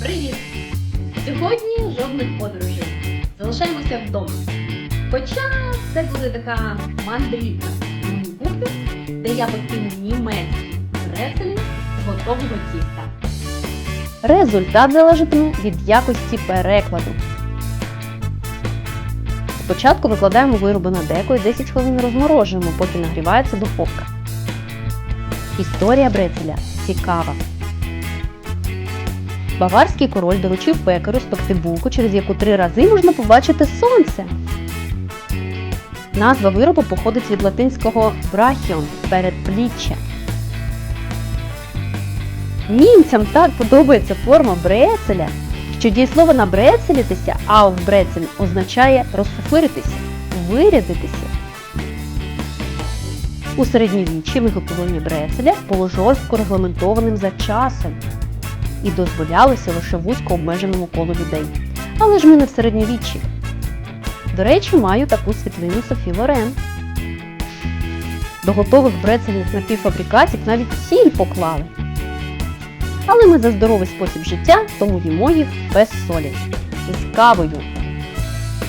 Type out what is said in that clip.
Привіт! Сьогодні жодних подорожей. Залишаємося вдома. Хоча це буде така мандрівка мою кухню, де я пекти німецькі брецелі з готового тіста. Результат залежатиме від якості перекладу. Спочатку викладаємо вироби на деко і 10 хвилин розморожуємо, поки нагрівається духовка. Історія брецеля цікава. Баварський король доручив пекарю спекти булку, через яку три рази можна побачити сонце. Назва виробу походить від латинського брахіон передпліччя. Німцям так подобається форма брецеля, що дієслово набрецелітися, ауфбрецель означає розфуфиритися, вирядитися. У середньовіччі виготовлення брецеля було жорстко регламентованим за часом і дозволялося лише вузько обмеженому колу людей. Але ж ми не в середньовіччі. До речі, маю таку світлину Софі Лорен. До готових брецельних напівфабрикатів навіть сіль поклали. Але ми за здоровий спосіб життя, тому їмо їх без солі. З кавою.